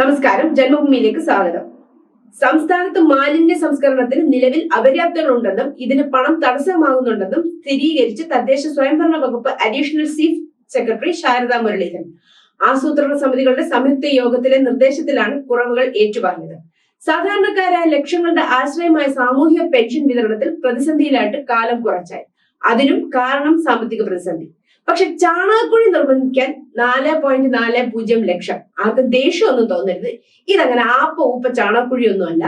നമസ്കാരം ജന്മഭൂമിയിലേക്ക് സ്വാഗതം. സംസ്ഥാനത്ത് മാലിന്യ സംസ്കരണത്തിന് നിലവിൽ അപര്യാപ്തങ്ങളുണ്ടെന്നും ഇതിന് പണം തടസ്സമാകുന്നുണ്ടെന്നും സ്ഥിരീകരിച്ച് തദ്ദേശ സ്വയംഭരണ വകുപ്പ് additional chief secretary Sharada Muraleedharan. ആസൂത്രണ സമിതികളുടെ സംയുക്ത യോഗത്തിലെ നിർദ്ദേശത്തിലാണ് കുറവുകൾ ഏറ്റുപറഞ്ഞത്. സാധാരണക്കാരായ ലക്ഷങ്ങളുടെ ആശ്രയമായ സാമൂഹിക പെൻഷൻ വിതരണത്തിൽ പ്രതിസന്ധിയിലായിട്ട് കാലം കുറച്ചായി. അതിനും കാരണം സാമ്പത്തിക പ്രതിസന്ധി. പക്ഷെ ചാണകക്കുഴി നിർമ്മിക്കാൻ നാല് പോയിന്റ് നാല് പൂജ്യം ലക്ഷം. ആർക്കും ദേഷ്യമൊന്നും തോന്നരുത്. ഇതങ്ങനെ ആപ്പ ഊപ്പ ചാണകക്കുഴിയൊന്നുമല്ല.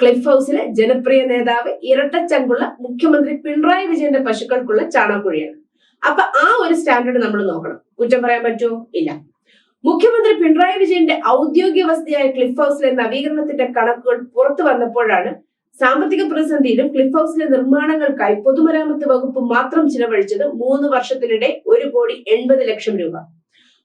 ക്ലിഫ് ഹൗസിലെ ജനപ്രിയ നേതാവ് ഇരട്ടച്ചങ്കുള്ള മുഖ്യമന്ത്രി പിണറായി വിജയന്റെ പശുക്കൾക്കുള്ള ചാണകക്കുഴിയാണ്. അപ്പൊ ആ ഒരു സ്റ്റാൻഡേർഡ് നമ്മൾ നോക്കണം. കുറ്റം പറയാൻ പറ്റുമോ? ഇല്ല. മുഖ്യമന്ത്രി പിണറായി വിജയന്റെ ഔദ്യോഗിക വസതിയായ ക്ലിഫ് ഹൗസിലെ നവീകരണത്തിന്റെ കണക്കുകൾ പുറത്തു വന്നപ്പോഴാണ് സാമ്പത്തിക പ്രതിസന്ധിയിലും ക്ലിഫ് ഹൗസിലെ നിർമ്മാണങ്ങൾക്കായി പൊതുമരാമത്ത് വകുപ്പ് മാത്രം ചിലവഴിച്ചത് മൂന്ന് വർഷത്തിനിടെ ഒരു കോടി എൺപത് ലക്ഷം രൂപ.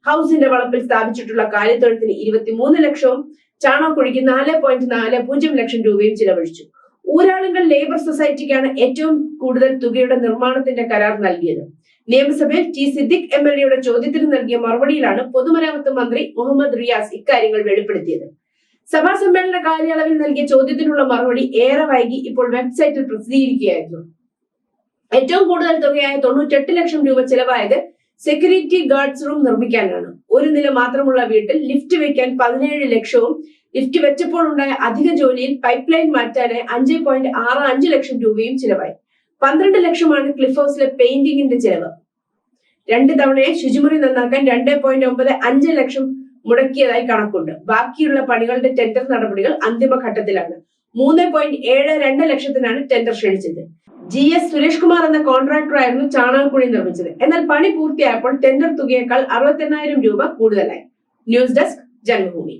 ഹൗസിന്റെ വളപ്പിൽ സ്ഥാപിച്ചിട്ടുള്ള കാലിത്തൊഴുത്തിന് ഇരുപത്തിമൂന്ന് ലക്ഷവും ചാണകക്കുഴിക്ക് നാല് പോയിന്റ് നാല് പൂജ്യം ലക്ഷം രൂപയും ചിലവഴിച്ചു. ഊരാളുങ്കൽ ലേബർ സൊസൈറ്റിക്കാണ് ഏറ്റവും കൂടുതൽ തുകയുടെ നിർമ്മാണത്തിന്റെ കരാർ നൽകിയത്. നിയമസഭയിൽ ടി സിദ്ദിഖ് എം എൽ എയുടെ ചോദ്യത്തിന് നൽകിയ മറുപടിയിലാണ് പൊതുമരാമത്ത് മന്ത്രി മുഹമ്മദ് റിയാസ് ഇക്കാര്യങ്ങൾ വെളിപ്പെടുത്തിയത്. സഭാ സമ്മേളന കാലയളവിൽ നൽകിയ ചോദ്യത്തിനുള്ള മറുപടി ഏറെ വൈകി ഇപ്പോൾ വെബ്സൈറ്റിൽ പ്രസിദ്ധീകരിക്കുകയായിരുന്നു. ഏറ്റവും കൂടുതൽ തുകയായ തൊണ്ണൂറ്റെട്ട് ലക്ഷം രൂപ ചെലവായത് സെക്യൂരിറ്റി ഗാർഡ്സ് റൂം നിർമ്മിക്കാനാണ്. ഒരു നില മാത്രമുള്ള വീട്ടിൽ ലിഫ്റ്റ് വെക്കാൻ പതിനേഴ് ലക്ഷവും ലിഫ്റ്റ് വെച്ചപ്പോൾ ഉണ്ടായ അധിക ജോലിയിൽ പൈപ്പ് ലൈൻ മാറ്റാനായി അഞ്ച് പോയിന്റ് ആറ് അഞ്ച് ലക്ഷം രൂപയും ചിലവായി. പന്ത്രണ്ട് ലക്ഷമാണ് ക്ലിഫ് ഹൗസിലെ പെയിന്റിങ്ങിന്റെ ചെലവ്. രണ്ട് തവണയെ ശുചിമുറി നന്നാക്കാൻ രണ്ട് പോയിന്റ് ഒമ്പത് അഞ്ച് ലക്ഷം മുടക്കിയതായി കണക്കുണ്ട്. ബാക്കിയുള്ള പണികളുടെ ടെൻഡർ നടപടികൾ അന്തിമഘട്ടത്തിലാണ് മൂന്ന് പോയിന്റ് ഏഴ് രണ്ട് ലക്ഷത്തിനാണ് ടെൻഡർ ക്ഷണിച്ചത്. ജി എസ് സുരേഷ് കുമാർ എന്ന കോൺട്രാക്ടറായിരുന്നു ചാണകക്കുഴി നിർമ്മിച്ചത്. എന്നാൽ പണി പൂർത്തിയായപ്പോൾ ടെൻഡർ തുകയേക്കാൾ അറുപത്തെണ്ണായിരം രൂപ കൂടുതലായി. News desk Janmabhumi.